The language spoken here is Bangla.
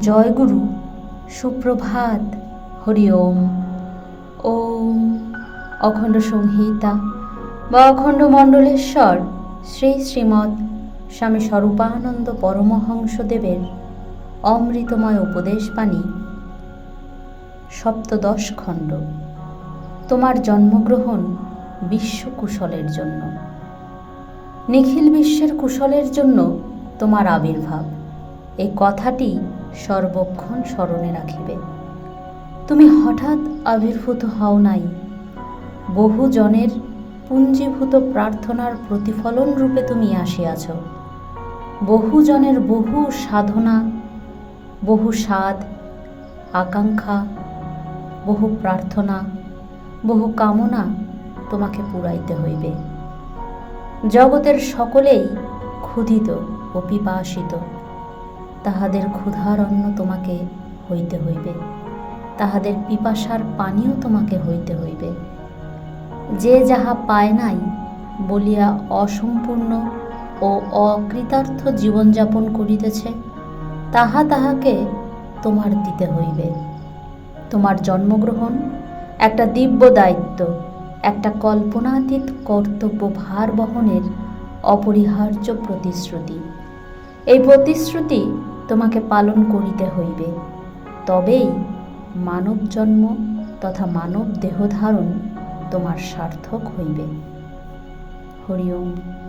জয়গুরু, সুপ্রভাত, হরি ওম। ওম অখণ্ড সংহিতা বা অখণ্ড মণ্ডলেশ্বর শ্রী শ্রীমৎ স্বামী স্বরূপানন্দ পরমহংসদেবের অমৃতময় উপদেশবাণী সপ্তদশ খণ্ড, তোমার জন্মগ্রহণ বিশ্ব কুশলের জন্য। নিখিল বিশ্বের কুশলের জন্য তোমার আবির্ভাব। এই কথাটি সর্বক্ষণ স্মরণে রাখিবে। তুমি হঠাৎ আবির্ভূত হও নাই। বহু জনের পুঞ্জীভূত প্রার্থনার প্রতিফলন রূপে তুমি আসিয়াছ। বহু জনের বহু সাধনা, বহু স্বাদ, আকাঙ্ক্ষা, বহু প্রার্থনা, বহু কামনা তোমাকে পুরাইতে হইবে। জগতের সকলেই ক্ষুধিত ও পিপাসিত। তাহাদের ক্ষুধার অন্ন তোমাকে হইতে হইবে। তাহাদের পিপাসার পানীয় তোমাকে হইতে হইবে। যে যাহা পায় নাই বলিয়া অসম্পূর্ণ ও অকৃতার্থ জীবনযাপন করিতেছে, তাহা তাহাকে তোমার দিতে হইবে। তোমার জন্মগ্রহণ, একটা দিব্য দায়িত্ব, একটা কল্পনাতীত কর্তব্য ভার বহনের অপরিহার্য প্রতিশ্রুতি। এই প্রতিশ্রুতি তোমাকে পালন করিতে হইবে। তবেই মানব জন্ম তথা মানব দেহ ধারণ তোমার সার্থক হইবে। হরি ওম।